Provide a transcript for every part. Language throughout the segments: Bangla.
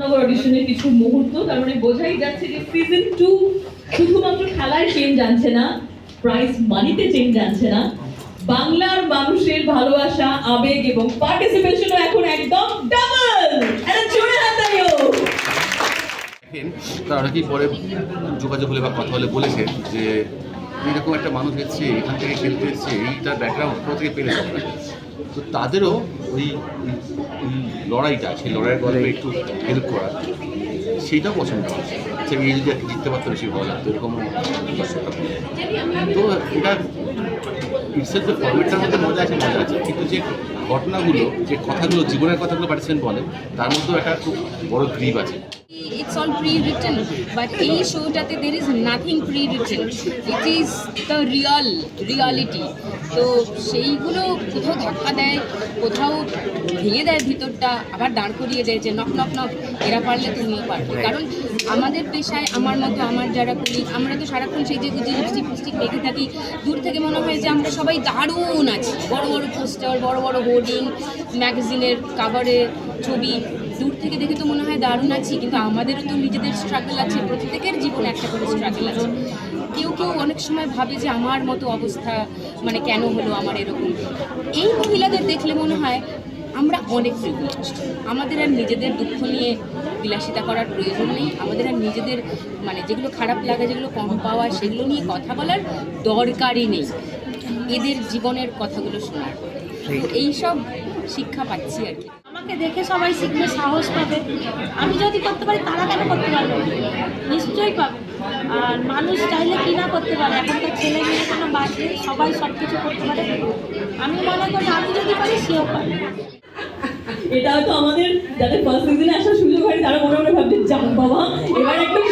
নগর অডিশনের কিছু মুহূর্ত, তার মানে বোঝাই যাচ্ছে যে সিজন টু শুধুমাত্র খেলার চেঞ্জ আনছে না প্রাইস মানিতে চেঞ্জ আনছে না। বাংলার মানুষের ভালোবাসা, আবেগ এবং পার্টিসিপেশনও এখন একদম ডাবল জোরে হাতাইও তারা অনেকেই পরে যোগাযোগ হলে বা কথা হলে বলেছে যে, এরকম একটা মানুষ এসছে, এখান থেকে খেলতে এসছে, এইটার ব্যাকগ্রাউন্ড কোথা থেকে পেলে তো তাদেরও ওই লড়াইটা, সেই লড়াইয়ের গল্পে একটু হেল্প করা। সেইটাও পছন্দ হয় সে এই যদি একটা জিততে পারতো বেশি ভালো লাগতো, এরকম তো এটা ইটসেলফ যে ফর্মেটটার মধ্যে মজা আছে মজা আছে। কিন্তু যে ঘটনাগুলো, যে কথাগুলো, জীবনের কথাগুলো পার্টিসিপেন্ট বলে, তার মধ্যেও একটা খুব বড় গ্রিপ আছে। It's all pre-written but এই শোটাতে there is nothing pre-written. It is the real reality. তো সেইগুলো কোথাও ধাক্কা দেয় কোথাও ভেঙে দেয় ভিতরটা আবার দাঁড় করিয়ে দেয় যে নক নক নক এরা পারলে তুমিও পারবে। কারণ আমাদের পেশায় আমার মতো আমার যারা করি আমরা তো সারাক্ষণ সেই যে গুজি লিপস্টিক ফিস্টিক মেখে থাকি দূর থেকে মনে হয় যে আমরা সবাই দারুণ আছি। বড় বড় পোস্টার বড় বড় হোর্ডিং ম্যাগাজিনের কাভারে ছবি দূর থেকে দেখে তো মনে হয় দারুণ আছি, কিন্তু আমাদেরও তো নিজেদের স্ট্রাগল আছে, প্রত্যেকের জীবনে একটা করে স্ট্রাগল আছে। কেউ কেউ অনেক সময় ভাবে যে আমার মতো অবস্থা মানে কেন হলো আমার এরকম। এই মহিলাদের দেখলে মনে হয় আমরা অনেক প্রিভিলেজড আমাদের আর নিজেদের দুঃখ নিয়ে বিলাসিতা করার প্রয়োজন নেই। আমাদের আর নিজেদের মানে যেগুলো খারাপ লাগা, যেগুলো কম পাওয়া, সেগুলো নিয়ে কথা বলার দরকারই নেই। এদের জীবনের কথাগুলো শোনার। এইসব শিক্ষা পাচ্ছি আর কি। আমাকে দেখে সবাই শিখবে সাহস পাবে। আমি যদি করতে পারি তারা কেন করতে পারবে? নিশ্চয়ই পাবে। আর মানুষ চাইলে কি না করতে পারে? এখনকার ছেলে মেয়ে কোনো নেই সবাই সব কিছু করতে পারে। আমি মনে করি আমি যদি পারি সেও পারে এটা হয়তো আমাদের যাদের ফার্স্ট সিজনে আসার সুযোগ হয় তারা মনে মনে ভাবছে যাক বাবা এবার একদম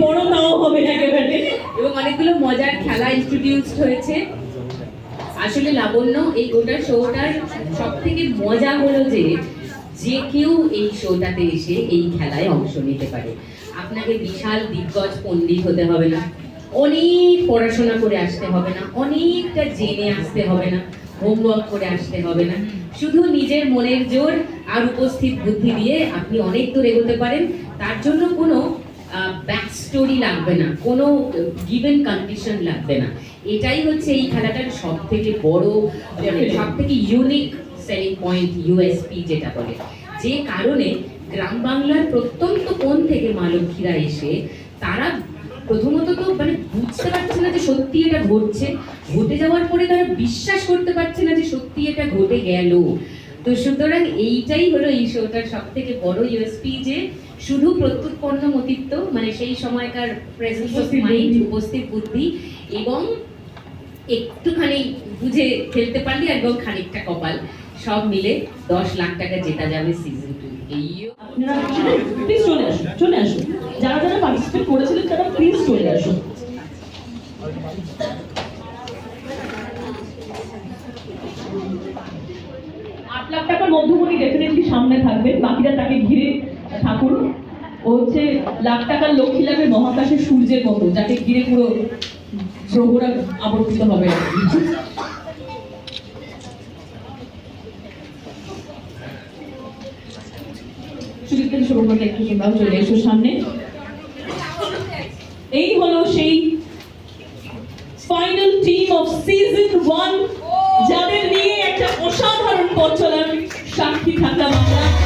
বড়- নাও হবে একেবারে। এবং অনেকগুলো মজার খেলা ইন্ট্রোডিউসড হয়েছে। আসলে লাবণ্য এই গোটা শোটার সব থেকে মজা হলো যে যে কেউ এই শোটাতে এসে এই খেলায় অংশ নিতে পারে। আপনাকে বিশাল দিগ্গজ পণ্ডিত হতে হবে না। অনেক পড়াশোনা করে আসতে হবে না। অনেকটা জেনে আসতে হবে না। হোমওয়ার্ক করে আসতে হবে না। শুধু নিজের মনের জোর আর উপস্থিত বুদ্ধি দিয়ে আপনি অনেক দূর এগোতে পারেন। তার জন্য কোনো ব্যাক স্টোরি লাগবে না। কোনো গিভেন কন্ডিশন লাগবে না। এটাই হচ্ছে এই খেলাটার সব থেকে বড় সব থেকে ইউনিক সেলিং পয়েন্ট ইউএসপি যেটা বলে। যে কারণে গ্রাম বাংলার প্রত্যন্ত কোণ থেকে মা লক্ষ্মীরা এসে তারা প্রথমত তো মানে বুঝতে পারছে না যে সত্যি এটা ঘটছে। ঘটে যাওয়ার পরে তারা বিশ্বাস করতে পারছে না যে সত্যি এটা ঘটে গেল। তো সুতরাং এইটাই হলো এই শোটার সব থেকে বড় ইউএসপি যে শুধু প্রত্যুৎপন্ন মতিত্ব মানে সেই সময়কার প্রেজেন্স অফ মাইন্ড। উপস্থিত বুদ্ধি এবং একটুখানি বুঝে খেলতে পারলি এবং খানিকটা কপাল। সব মিলে দশ লাখ টাকা জেতা যাবে সিজন টু এইও প্লিজ চলে আসুন চলে আসুন। যারা যারা পার্টিসিপেট করেছিলেন তারা প্লিজ চলে আসুন। আট লাখ টাকার মধ্যমণি ডেফিনেটলি সামনে থাকবে বাকিরা তাকে ঘিরে ঠাকুর ও হচ্ছে লাখ টাকার লক্ষ্মী লাভের মহাকাশের সূর্যের মতো, যাকে ঘিরে পুরো গ্রহরা আবর্তিত হবে শুভকর্তা একটু তোমরাও চলে এসো সামনে। এই হলো সেই final team of season one যাদের নিয়ে একটা অসাধারণ পথ চলার সাক্ষী থাকলাম আমরা।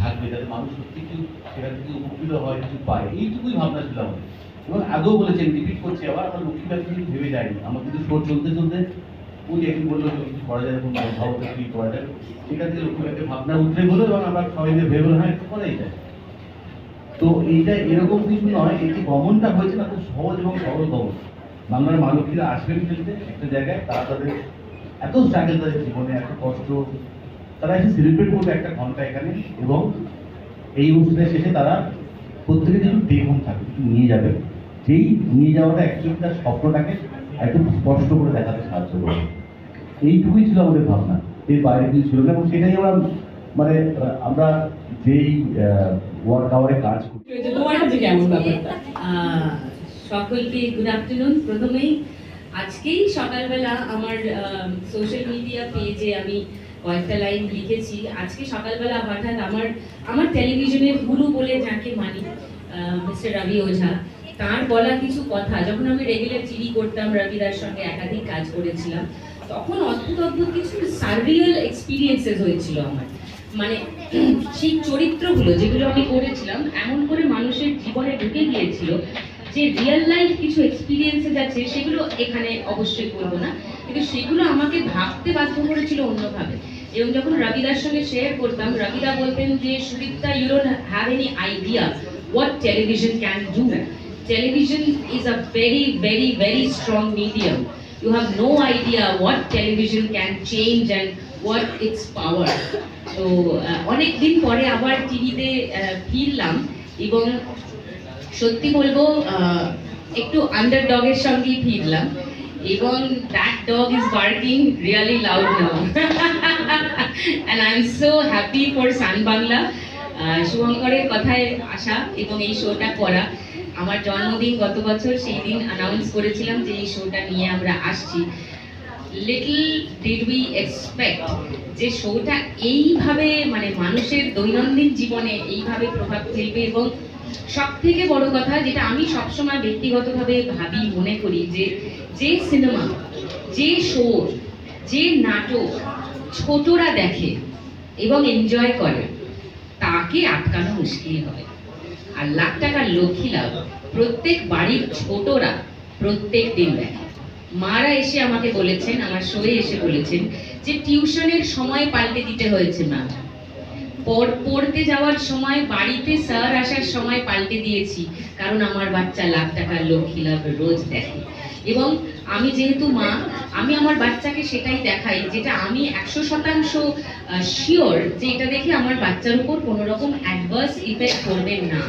থাকবে যাতে মানুষ সত্যি কিছু সেখান থেকে উপকৃত হয় কিছু পায়। এইটুকুই ভাবনা ছিল আমাদের। এবং আগেও বলেছেন রিপিট করছি আবার আমার লক্ষ্মী ব্যাপারে কিন্তু ভেবে যায়নি আমার কিন্তু শো চলতে চলতে উনি একদিন বলল কিছু করা যায় কোনো ভাবতে কি করা যায়। সেখান থেকে লক্ষ্মী ব্যাপারে ভাবনা উঠে হলো এবং আমরা সবাই মিলে ভেবে হলো, হ্যাঁ একটু করাই যায়। তো এইটা এরকম কিছু নয় এই যে গমনটা হয়েছে না খুব সহজ এবং সরল গমন। বাংলার মানবীরা আসবেন খেলতে একটা জায়গায় তারা তাদের এত স্ট্রাগল তাদের জীবনে এত কষ্ট তারা এসে সেলিব্রেট করবে একটা ঘণ্টা এখানে এবং এই অনুষ্ঠানের শেষে তারা প্রত্যেকে যেন দেখুন থাকে নিয়ে যাবে। যেই নিয়ে যাওয়াটা অ্যাকচুয়ালি তার স্বপ্নটাকে একদম স্পষ্ট করে দেখাতে সাহায্য করবে। এইটুকুই ছিল আমাদের ভাবনা এর বাইরে কিছু ছিল না এবং সেটাই আমরা মানে আমরা যেই ওয়ার্ক আওয়ারে কাজ করি। তোমার কাছে কেমন সকলকে গুড আফটারনুন প্রথমেই। আজকেই সকালবেলা আমার সোশ্যাল মিডিয়া পেজে আমি কয়েকটা লাইন লিখেছি। আজকে সকালবেলা হঠাৎ আমার আমার টেলিভিশনে গুরু বলে যাকে মানি মিস্টার রবি ওঝা, তার বলা কিছু কথা। যখন আমি রেগুলার চিরি করতাম, রবিদার সঙ্গে একাধিক কাজ করেছিলাম, তখন অদ্ভুত অদ্ভুত কিছু সার্ভিয়াল এক্সপিরিয়েন্সেস হয়েছিল আমার। মানে সেই চরিত্রগুলো যেগুলো আমি করেছিলাম, এমন করে মানুষের জীবনে ঢুকে গিয়েছিল যে রিয়েল লাইফ কিছু এক্সপিরিয়েন্সেস আছে, সেগুলো এখানে অবশ্যই করব না। কিন্তু সেগুলো আমাকে ভাবতে বাধ্য করেছিল অন্যভাবে। এবং যখন রবিদার সঙ্গে শেয়ার করতাম, রবিদা বলতেন যে, Sudipta you don't have any idea what television can do television is a very very very strong medium you have no idea what television can change and what its power. তো অনেক দিন পরে আবার টিভিতে ফিরলাম এবং সত্যি বলব একটু আন্ডার ডগের সঙ্গেই ফিরলাম। Dog is barking really loud now and I am so happy for Sun Bangla ah, শুভঙ্করের কথায় আসা এবং এই শোটা করা। আমার জন্মদিন গত বছর সেই দিন অ্যানাউন্স করেছিলাম যে এই শোটা নিয়ে আমরা আসছি। লিটল ডিড উই এক্সপেক্ট যে শোটা এইভাবে মানে মানুষের দৈনন্দিন জীবনে এইভাবে প্রভাব ফেলবে এবং সব থেকে বড় কথা যেটা আমি সবসময় ব্যক্তিগতভাবে ভাবি, মনে করি যে যে সিনেমা, যে শো যে নাটক ছোটরা দেখে এবং এনজয় করে, তাকে আটকানো মুশকিল হবে। আর লাখ টাকার লক্ষ্মী লাভ প্রত্যেক বাড়ির ছোটরা প্রত্যেক দিন দেখে। মারা এসে আমাকে বলেছেন, আমার শোয়ে এসে বলেছেন যে টিউশনের সময় পাল্টে দিতে হয়েছে ম্যাম পড়- পড়তে যাওয়ার সময় বাড়িতে স্যার আসার সময় পাল্টে দিয়েছি। কারণ আমার বাচ্চা লাখ টাকার লক্ষ্মী লাভ রোজ দেখে। এবং আমি যেহেতু মা, আমি আমার বাচ্চাকে সেটাই দেখাই, যেটা আমি একশো শতাংশ শিওর যে এটা দেখে আমার বাচ্চার উপর কোনো রকম অ্যাডভার্স ইফেক্ট করবেন না।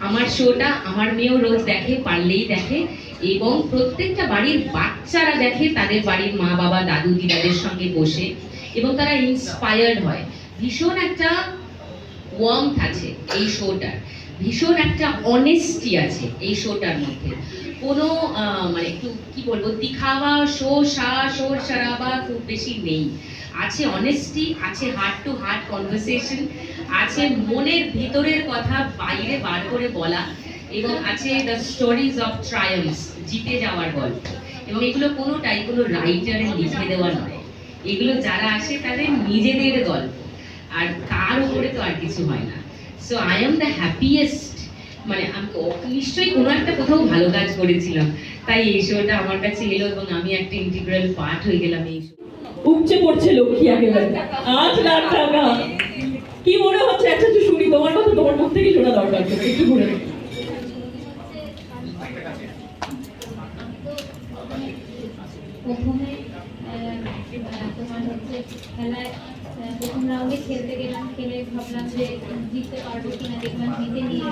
আমার শোটা, আমার মেয়েও রোজ দেখে, পারলেই দেখে। এবং প্রত্যেকটা বাড়ির বাচ্চারা দেখে তাদের বাড়ির মা বাবা দাদু দিদাদের সঙ্গে বসে। এবং তারা ইন্সপায়ার্ড হয়। ভীষণ একটা ওয়ার্মথ আছে এই শোটার ভীষণ একটা অনেস্টি আছে এই শোটার মধ্যে। কোনো মানে একটু কি বলব, দিখাওয়া, শো, সা, শোর সারাবা খুব বেশি নেই। আছে অনেস্টি আছে হার্ট টু হার্ট কনভারসেশন আছে মনের ভিতরের কথা বাইরে বার করে বলা, এবং আছে দ্য স্টোরিজ অফ ট্রায়ালস জিতে যাওয়ার গল্প। এবং এগুলো কোনোটাই কোনো রাইটারের লিখে দেওয়া নয়। এগুলো যারা আসে তাদের নিজেদের গল্প। আর তার উপরে তো আর কিছু হয় না। So I am the happiest মানে আমি নিশ্চয়ই কোনো একটা কোথাও ভালো কাজ করেছিলাম। তাই এই শোটা আমার কাছে এলো এবং আমি একটা ইন্টিগ্রাল পার্ট হয়ে গেলাম এই show। উপচে পড়ছে লক্ষ্মী একেবারে। আট লাখ টাকা কি মনে হচ্ছে? একটা একটু শুনি। তোমার কথা তোমার মুখ থেকে শোনা দরকার। ছিল। একটু ঘুরে প্রথমে তোমার হচ্ছে খেলায় প্রথম রাউন্ডে খেলতে গেলাম খেলে ভাবলাম যে জিততে পারব কিনা দেখলাম জিতে নিয়ে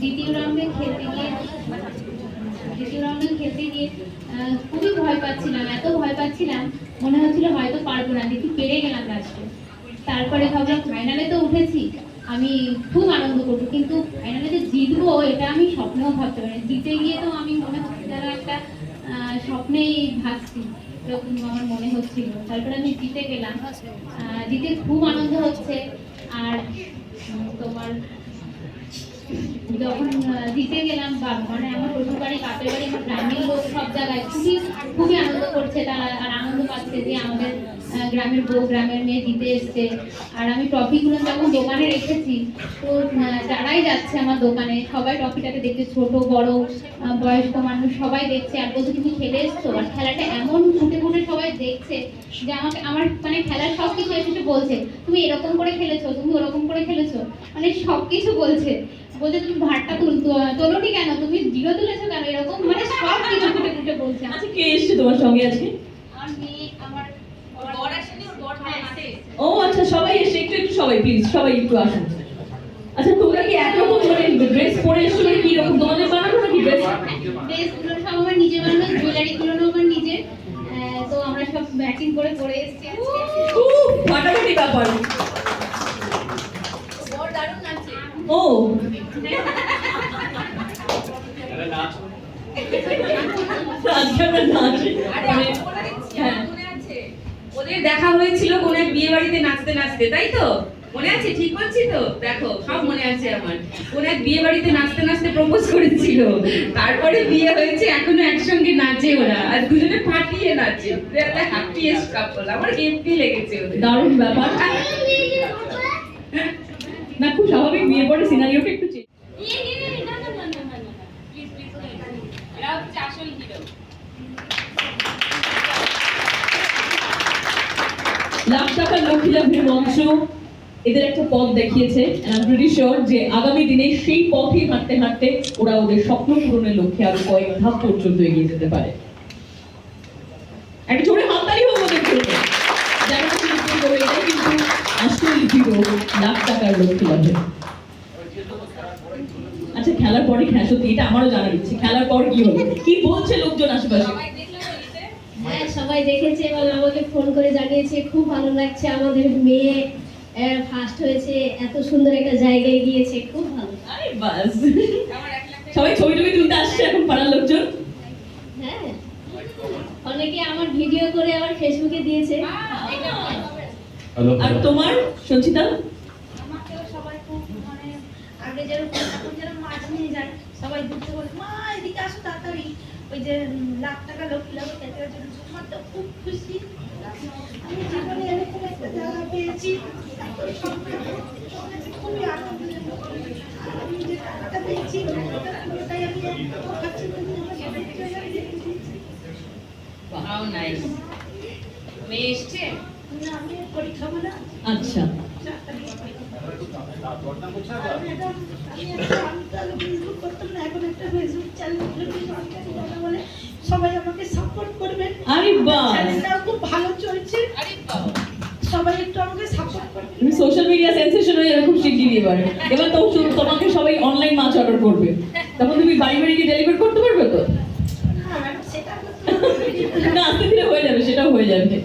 দ্বিতীয় রাউন্ডে খেলতে গিয়ে দ্বিতীয় রাউন্ডে খেলতে গিয়ে খুবই ভয় পাচ্ছিলাম এত ভয় পাচ্ছিলাম মনে হচ্ছিল হয়তো পারব না দেখি পেরে গেলাম লাস্টে। তারপরে ভাবলাম ফাইনালে তো উঠেছি আমি খুব আনন্দ করব কিন্তু ফাইনালে যে জিতবো এটা আমি স্বপ্নেও ভাবতে পারি জিতে গিয়ে তো আমি মনে হচ্ছে যেন একটা আহ, স্বপ্নেই ভাবছি এরকম আমার মনে হচ্ছিল। তারপরে আমি জিতে গেলাম। জিতে খুব আনন্দ হচ্ছে। আর তোমার, যখন জিতে গেলাম মানে আমার শ্বশুর বাড়ি, বাপের বাড়ি, আমার গ্রামের লোক সব জায়গায় খুবই খুবই আনন্দ করছে তারা আর আনন্দ পাচ্ছে যে আমাদের গ্রামের বউ গ্রামের মেয়ে দিতে এসছে। আর আমি ট্রফিগুলো যখন দোকানে রেখেছি তো যারাই যাচ্ছে আমার দোকানে সবাই ট্রফিটাকে দেখছে ছোট বড় বয়স্ক মানুষ সবাই দেখছে। আর বলছে তুমি খেলে এসছো? আর খেলাটা এমন ফুটে ফুটে সবাই দেখছে যে আমাকে আমার মানে খেলার সব কিছু এসে বলছে তুমি এরকম করে খেলেছো তুমি ওরকম করে খেলেছো? মানে সব কিছু বলছে। বলছে তুমি ভাতটা তুল তোলোনি কেন? তুমি জিরো তুলেছো কেন? এরকম মানে সব কিছু ফুটে ফুটে বলছে আচ্ছা কে এসছে তোমার সঙ্গে আজকে? আমার মেয়ে আমার ও আচ্ছা সবাই এসে একটু একটু সবাই প্লিজ সবাই একটু আসুন। আচ্ছা তোমরা কি একরকম মানে ড্রেস পরে এসছো মানে কি রকম তোমাদের বানানো নাকি ড্রেস ড্রেসগুলো সব আমার নিজের বানানো জুয়েলারিগুলো আমার নিজের। আহ, তো আমরা সব ম্যাচিং করে পরে এসেছি আজকে। ফাটাফাটি ব্যাপার। ও। আজকে আমরা নাচ। হ্যাঁ ওদের দেখা হয়েছিল কোন এক বিয়ে বাড়িতে নাচতে নাচতে তাই তো? মনে আছে? ঠিক বলছি তো? দেখো সব মনে আছে আমার। কোন এক বিয়ে বাড়িতে নাচতে নাচতে প্রপোজ করেছিল। তারপরে বিয়ে হয়েছে এখনও একসঙ্গে নাচে ওরা। আর দুজনে ফাটিয়ে নাচে। হ্যাপিয়েস্ট কাপল আমার হেপি লেগেছে ওদের। দারুণ ব্যাপার। না খুব স্বাভাবিক বিয়ে পরে সিনারিওটা একটু চেঞ্জ লাখ টাকা লক্ষ্মী লাভের মঞ্চ এদের একটা পথ দেখিয়েছে যে আগামী দিনে সেই পথেই হাঁটতে হাঁটতে ওরা ওদের স্বপ্ন পূরণের লক্ষ্যে আরও কয়েক ধাপ পর্যন্ত এগিয়ে যেতে পারে। টাকার আচ্ছা খেলার পরে খেলা, সত্যি, এটা আমারও জানার ইচ্ছে। খেলার পর কি হলো? কি বলছে লোকজন আশেপাশে? সবাই দেখেছে এবং আমাকে ফোন করে জানিয়েছে খুব ভালো লাগছে আমাদের মেয়ে ফার্স্ট হয়েছে এত সুন্দর একটা জায়গায় গিয়েছে খুব ভালো। আরে বাস। সবাই ছবি টবি তুলতে আসছে এখন পাড়ার লোকজন। হ্যাঁ। অনেকে আমার ভিডিও করে আমার ফেসবুকে দিয়েছে। আর তোমার সঞ্চিতা? আমাকেও সবাই খুব মানে আগে যেরকম এখন যেরকম মাছ নিয়ে যায় সবাই বলে মা এদিকে আসো তাড়াতাড়ি। ওই যে লাখ টাকা লোক লাভ খেতে জন্য আমার তো খুব খুশি। আমি জীবনে এরকম একটা জায়গা পেয়েছি। খুবই আনন্দ আমি যে টাকাটা পেয়েছি পুরোটাই আমি মেয়ে এসছে? না, আমি পরীক্ষা বলে। আচ্ছা। আমি একটা আমি তাহলে ফেসবুক করতাম না এখন একটা ফেসবুক চ্যানেল সরকারি সবাই আমাকে সাপোর্ট করবেন আরে বাহ। চ্যানেলটাও খুব ভালো চলছে। আরে বাহ। সবাই একটু আমাকে সাপোর্ট করবে। তুমি সোশ্যাল মিডিয়া সেনসেশন হয়ে খুব শিগগিরি এবার। এবার তো তোমাকে সবাই অনলাইন মাছ অর্ডার করবে। তখন তুমি বাড়ি বাড়ি গিয়ে ডেলিভার করতে পারবে তো? না আস্তে ধীরে হয়ে যাবে সেটাও হয়ে যাবে।